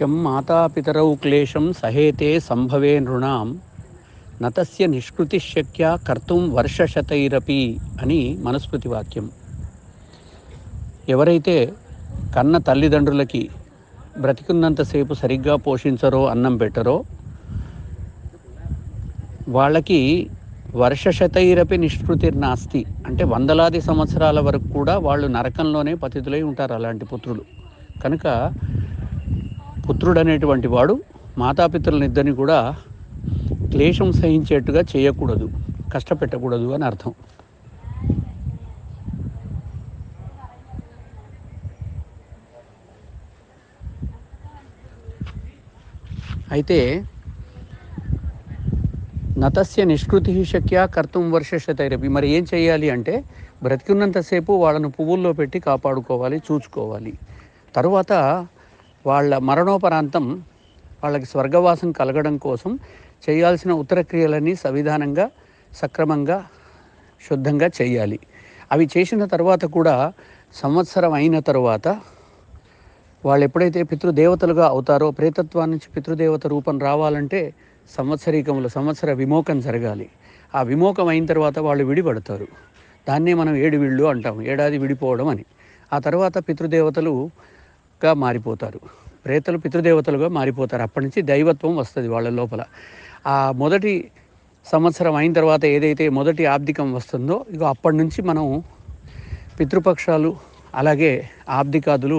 వాక్యం మాతాపితరౌ క్లేశం సహేతే సంభవే నృణాం నతస్య నిష్కృతిశక్య కర్తం కర్తుం వర్షశతైరపి అని మనుస్మృతి వాక్యం. ఎవరైతే కన్న తల్లిదండ్రులకి బ్రతికున్నంతసేపు సరిగ్గా పోషించరో అన్నం పెట్టరో వాళ్ళకి వర్షశతైరపి నిష్కృతి నాస్తి. అంటే వందలాది సంవత్సరాల వరకు కూడా వాళ్ళు నరకంలోనే పతితులై ఉంటారు అలాంటి పుత్రులు. కనుక పుత్రుడనేటువంటి వాడు మాతాపితరులనిద్దరిని కూడా క్లేశం సహించేట్టుగా చేయకూడదు కష్టపెట్టకూడదు అని అర్థం. అయితే నతస్య నిష్కృతి శక్య కర్తం వర్షశతైరపి మరి ఏం చేయాలి అంటే బ్రతికున్నంతసేపు వాళ్ళను పువ్వుల్లో పెట్టి కాపాడుకోవాలి చూసుకోవాలి తరువాత వాళ్ళ మరణోపరాంతం వాళ్ళకి స్వర్గవాసం కలగడం కోసం చేయాల్సిన ఉత్తర క్రియలన్నీ సవిధానంగా సక్రమంగా శుద్ధంగా చేయాలి. అవి చేసిన తర్వాత కూడా సంవత్సరం అయిన తర్వాత వాళ్ళు ఎప్పుడైతే పితృదేవతలుగా అవుతారో ప్రేతత్వం నుంచి పితృదేవత రూపం రావాలంటే సంవత్సరీకములు సంవత్సర విమోకం జరగాలి. ఆ విమోకం అయిన తర్వాత వాళ్ళు విడిపడతారు. దాన్నే మనం ఏడు వీళ్ళు అంటాం ఏడాది విడిపోవడం అని. ఆ తర్వాత పితృదేవతలు గా మారిపోతారు. ప్రేతలు పితృదేవతలుగా మారిపోతారు. అప్పటి నుంచి దైవత్వం వస్తుంది వాళ్ళ లోపల. ఆ మొదటి సంవత్సరం అయిన తర్వాత ఏదైతే మొదటి ఆబ్దికం వస్తుందో ఇక అప్పటి నుంచి మనం పితృపక్షాలు అలాగే ఆబ్దికాదులు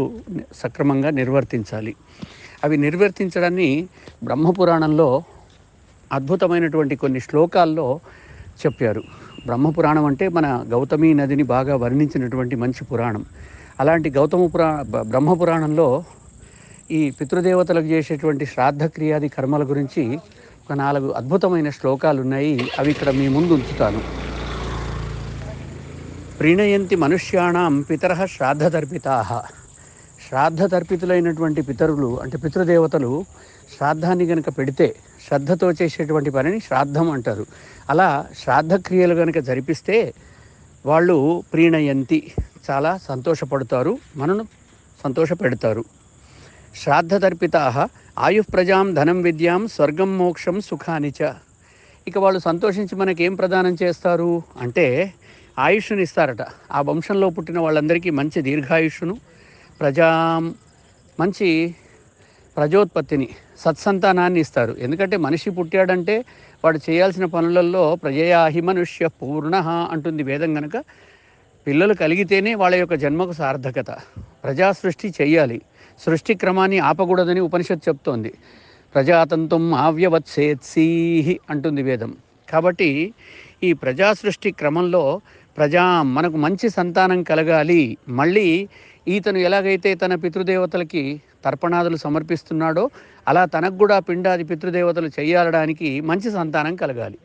సక్రమంగా నిర్వర్తించాలి. అవి నిర్వర్తించడాన్ని బ్రహ్మపురాణంలో అద్భుతమైనటువంటి కొన్ని శ్లోకాల్లో చెప్పారు. బ్రహ్మపురాణం అంటే మన గౌతమి నదిని బాగా వర్ణించినటువంటి మంచి పురాణం. అలాంటి గౌతమ పురా బ్రహ్మ బ్రహ్మపురాణంలో ఈ పితృదేవతలకు చేసేటువంటి శ్రాద్ధక్రియాది కర్మల గురించి ఒక నాలుగు అద్భుతమైన శ్లోకాలు ఉన్నాయి అవి ఇక్కడ మీ ముందు ఉంచుతాను. ప్రీణయంతి మనుష్యాణం పితర శ్రాద్ధతర్పితా శ్రాద్ధతర్పితులైనటువంటి పితరులు అంటే పితృదేవతలు శ్రాద్ధాన్ని కనుక పెడితే శ్రద్ధతో చేసేటువంటి పనిని శ్రాద్ధం అంటారు. అలా శ్రాద్ధక్రియలు కనుక జరిపిస్తే వాళ్ళు ప్రీణయంతి. చాలా సంతోషపడతారు మనను సంతోషపెడతారు. శ్రాద్ధతర్పితా ఆయు ప్రజాం ధనం విద్యాం స్వర్గం మోక్షం సుఖానిచ ఇక వాళ్ళు సంతోషించి మనకేం ప్రదానం చేస్తారు? అంటే ఆయుష్ని ఇస్తారట. ఆ వంశంలో పుట్టిన వాళ్ళందరికీ మంచి దీర్ఘాయుష్ను ప్రజాం మంచి ప్రజోత్పత్తిని సత్సంతానాన్ని ఇస్తారు. ఎందుకంటే మనిషి పుట్టాడంటే వాడు చేయాల్సిన పనులలో ప్రజయాహి మనుష్య పూర్ణ అంటుంది వేదం కనుక పిల్లలు కలిగితేనే వాళ్ళ యొక్క జన్మకు సార్థకత. ప్రజా సృష్టి చెయ్యాలి. సృష్టి క్రమాన్ని ఆపకూడదని ఉపనిషత్ చెప్తోంది. ప్రజాతంత్రం ఆవ్యవత్సేత్సీహి అంటుంది వేదం. కాబట్టి ఈ ప్రజా సృష్టి క్రమంలో ప్రజా మనకు మంచి సంతానం కలగాలి. మళ్ళీ ఈతను ఎలాగైతే తన పితృదేవతలకి తర్పణాదులు సమర్పిస్తున్నాడో అలా తనకు కూడా పిండాది పితృదేవతలు చేయాలడానికి మంచి సంతానం కలగాలి.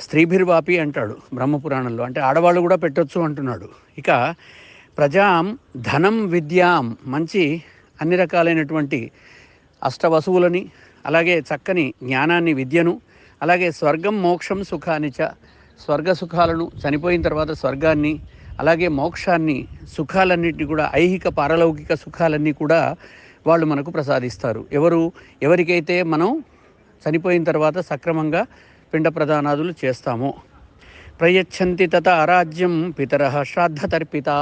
స్త్రీభిర్వాపి అంటాడు బ్రహ్మపురాణంలో. అంటే ఆడవాళ్ళు కూడా పెట్టొచ్చు అంటున్నాడు. ఇక ప్రజాం ధనం విద్యాం మంచి అన్ని రకాలైనటువంటి అష్టవసువులని అలాగే చక్కని జ్ఞానాన్ని విద్యను అలాగే స్వర్గం మోక్షం సుఖాన్ని చ స్వర్గ సుఖాలను చనిపోయిన తర్వాత స్వర్గాన్ని అలాగే మోక్షాన్ని సుఖాలన్నింటినీ కూడా ఐహిక పారలౌకిక సుఖాలన్నీ కూడా వాళ్ళు మనకు ప్రసాదిస్తారు. ఎవరు? ఎవరికైతే మనం చనిపోయిన తర్వాత సక్రమంగా పిండ ప్రదానాదులు చేస్తాము. ప్రయచ్చంతి తత అరాజ్యం పితర శ్రాద్ధతర్పితా.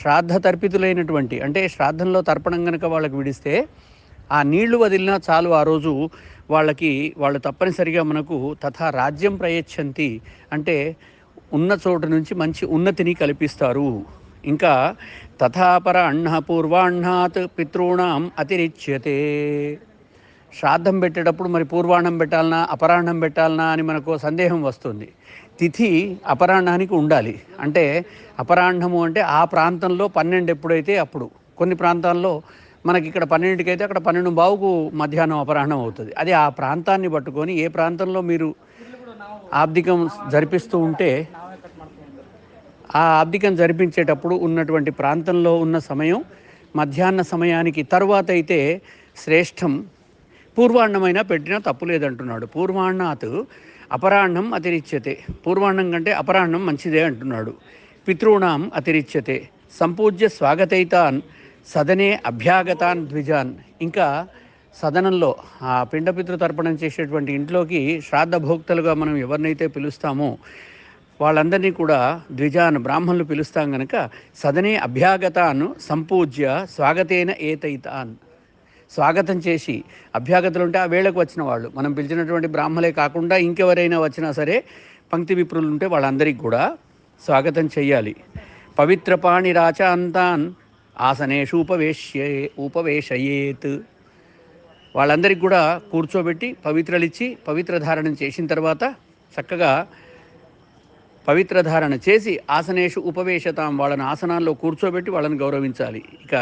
శ్రాద్ధతర్పితులైనటువంటి అంటే శ్రాద్ధంలో తర్పణం కనుక వాళ్ళకి విడిస్తే ఆ నీళ్ళు వదిలినా చాలు ఆ రోజు వాళ్ళకి వాళ్ళు తప్పనిసరిగా మనకు తథా రాజ్యం ప్రయచ్చంతి అంటే ఉన్న చోటు నుంచి మంచి ఉన్నతిని కల్పిస్తారు. ఇంకా తథాపర అహ్న పూర్వాహ్నాత్ పితॄణాం అతిరిచ్యతే. శ్రాద్ధం పెట్టేటప్పుడు మరి పూర్వాణం పెట్టాలనా అపరాహ్నం పెట్టాలనా అని మనకు సందేహం వస్తుంది. తిథి అపరాహ్నానికి ఉండాలి. అంటే అపరాహ్నము అంటే ఆ ప్రాంతంలో పన్నెండు ఎప్పుడైతే అప్పుడు. కొన్ని ప్రాంతాల్లో మనకి ఇక్కడ పన్నెండుకైతే అక్కడ పన్నెండు బావుకు మధ్యాహ్నం అపరాహ్నం అవుతుంది. అది ఆ ప్రాంతాన్ని పట్టుకొని ఏ ప్రాంతంలో మీరు ఆబ్దికం జరిపిస్తూ ఉంటే ఆ ఆబ్దికం జరిపించేటప్పుడు ఉన్నటువంటి ప్రాంతంలో ఉన్న సమయం మధ్యాహ్న సమయానికి తర్వాత అయితే శ్రేష్టం పూర్వాన్నమైనా పెట్టినా తప్పు లేదంటున్నాడు. పూర్వాన్నాత్ అపరాహ్నం అతిరిచ్యతే. పూర్వాహ్నం కంటే అపరాహ్నం మంచిదే అంటున్నాడు. పితృణాం అతిరిచ్యతే. సంపూజ్య స్వాగతైతాన్ సదనే అభ్యాగతాన్ ద్విజాన్. ఇంకా సదనంలో ఆ పిండపితృ తర్పణం చేసేటువంటి ఇంట్లోకి శ్రాద్ధభోక్తలుగా మనం ఎవరినైతే పిలుస్తామో వాళ్ళందరినీ కూడా ద్విజాన్ బ్రాహ్మణులు పిలుస్తాం గనక సదనే అభ్యాగతాన్ సంపూజ్య స్వాగతేన ఏతైతాన్. స్వాగతం చేసి అభ్యాగతులు ఉంటే ఆ వేళకు వచ్చిన వాళ్ళు. మనం పిలిచినటువంటి బ్రాహ్మలే కాకుండా ఇంకెవరైనా వచ్చినా సరే పంక్తి విప్రులు ఉంటే వాళ్ళందరికీ కూడా స్వాగతం చేయాలి పవిత్ర పాణి రాచాంతాన్ ఆసనేషు ఉపవేశ్యే ఉపవేశయేత్. వాళ్ళందరికీ కూడా కూర్చోబెట్టి పవిత్రలిచ్చి పవిత్ర ధారణం చేసిన తర్వాత చక్కగా పవిత్ర ధారణ చేసి ఆసనేషు ఉపవేశతాం వాళ్ళని ఆసనాల్లో కూర్చోబెట్టి వాళ్ళని గౌరవించాలి. ఇక